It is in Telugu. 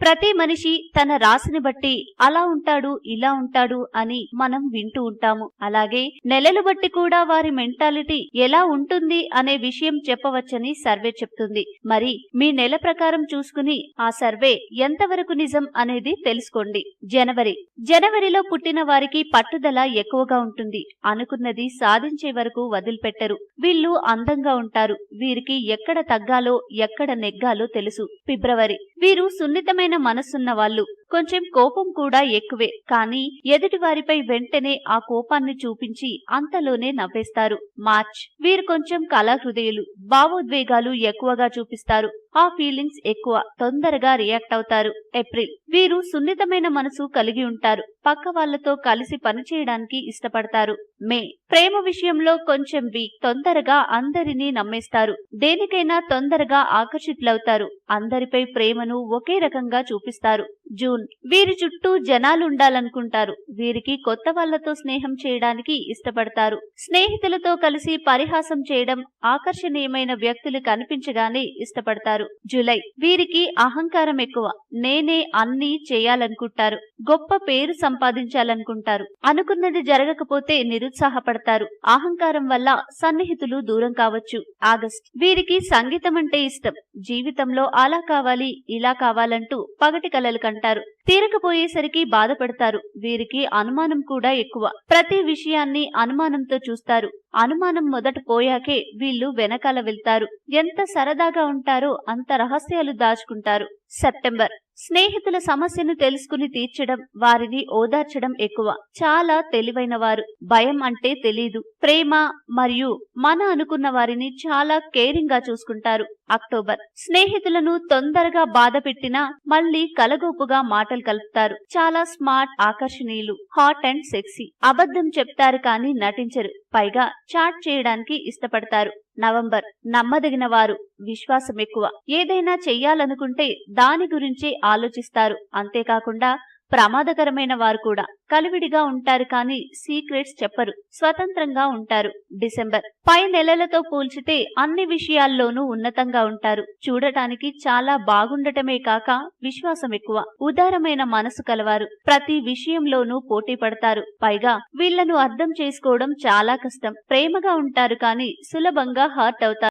ప్రతి మనిషి తన రాశిని బట్టి అలా ఉంటాడు ఇలా ఉంటాడు అని మనం వింటూ ఉంటాము. అలాగే నెలలు బట్టి కూడా వారి మెంటాలిటీ ఎలా ఉంటుంది అనే విషయం చెప్పవచ్చని సర్వే చెప్తుంది. మరి మీ నెల ప్రకారం చూసుకుని ఆ సర్వే ఎంతవరకు నిజం అనేది తెలుసుకోండి. జనవరి. జనవరిలో పుట్టిన వారికి పట్టుదల ఎక్కువగా ఉంటుంది. అనుకున్నది సాధించే వరకు వదిలిపెట్టరు. వీళ్ళు అందంగా ఉంటారు. వీరికి ఎక్కడ తగ్గాలో ఎక్కడ నెగ్గాలో తెలుసు. ఫిబ్రవరి. వీరు సున్నితమైన మనసున్న వాళ్ళు కొంచెం కోపం కూడా ఎక్కువే కానీ ఎదుటి వారిపై వెంటనే ఆ కోపాన్ని చూపించి అంతలోనే నవ్వేస్తారు. మార్చ్. వీరు కొంచెం కళాహృదయులు భావోద్వేగాలు ఎక్కువగా చూపిస్తారు. ఆ ఫీలింగ్స్ ఎక్కువ తొందరగా రియాక్ట్ అవుతారు. ఏప్రిల్. వీరు సున్నితమైన మనసు కలిగి ఉంటారు. పక్క వాళ్ళతో కలిసి పనిచేయడానికి ఇష్టపడతారు. మే. ప్రేమ విషయంలో కొంచెం వీక్ తొందరగా అందరినీ నమ్మేస్తారు. దేనికైనా తొందరగా ఆకర్షితులవుతారు. అందరిపై ప్రేమను ఒకే రకంగా చూపిస్తారు. జూన్. వీరి చుట్టూ జనాలుండాలనుకుంటారు వీరికి కొత్త వాళ్ళతో స్నేహం చేయడానికి ఇష్టపడతారు. స్నేహితులతో కలిసి పరిహాసం చేయడం ఆకర్షణీయమైన వ్యక్తులు కనిపించగానే ఇష్టపడతారు. జూలై. వీరికి అహంకారం ఎక్కువ. నేనే అన్ని చేయాలనుకుంటారు. గొప్ప పేరు సంపాదించాలనుకుంటారు. అనుకున్నది జరగకపోతే నిరుత్సాహపడతారు. అహంకారం వల్ల సన్నిహితులు దూరం కావచ్చు. ఆగస్ట్. వీరికి సంగీతం అంటే ఇష్టం. జీవితంలో అలా కావాలి ఇలా కావాలంటూ పగటి కలలు కంటారు. తీరకపోయేసరికి బాధపడతారు. వీరికి అనుమానం కూడా ఎక్కువ. ప్రతి విషయాన్ని అనుమానంతో చూస్తారు. అనుమానం మొదట పోయాకే వీళ్ళు వెనకాల వెళ్తారు. ఎంత సరదాగా ఉంటారో అంత రహస్యాలు దాచుకుంటారు. సెప్టెంబర్. స్నేహితుల సమస్యను తెలుసుకుని తీర్చడం వారిని ఓదార్చడం ఎక్కువ. చాలా తెలివైన వారు భయం అంటే తెలీదు. ప్రేమ మరియు మన అనుకున్న వారిని చాలా కేరింగ్గా చూసుకుంటారు. అక్టోబర్. స్నేహితులను తొందరగా బాధ పెట్టినా మళ్ళీ కలగోపుగా మాటలు కలుపుతారు. చాలా స్మార్ట్ ఆకర్షణీయులు. Hot and sexy. అబద్ధం చెప్తారు కానీ నటించరు. పైగా చాట్ చేయడానికి ఇష్టపడతారు. నవంబర్. నమ్మదగిన వారు విశ్వాసం ఎక్కువ ఏదైనా చెయ్యాలనుకుంటే దాని గురించే ఆలోచిస్తారు. అంతేకాకుండా ప్రమాదకరమైన వారు కూడా కలివిడిగా ఉంటారు కానీ సీక్రెట్స్ చెప్పరు స్వతంత్రంగా ఉంటారు. డిసెంబర్ పై నెలలతో పోల్చితే అన్ని విషయాల్లోనూ ఉన్నతంగా ఉంటారు. చూడటానికి చాలా బాగుండటమే కాక విశ్వాసం ఎక్కువ ఉదారమైన మనసు కలవారు. ప్రతి విషయంలోనూ పోటీ పడతారు. పైగా వీళ్ళను అర్థం చేసుకోవడం చాలా కష్టం. ప్రేమగా ఉంటారు కానీ సులభంగా హర్ట్ అవుతారు.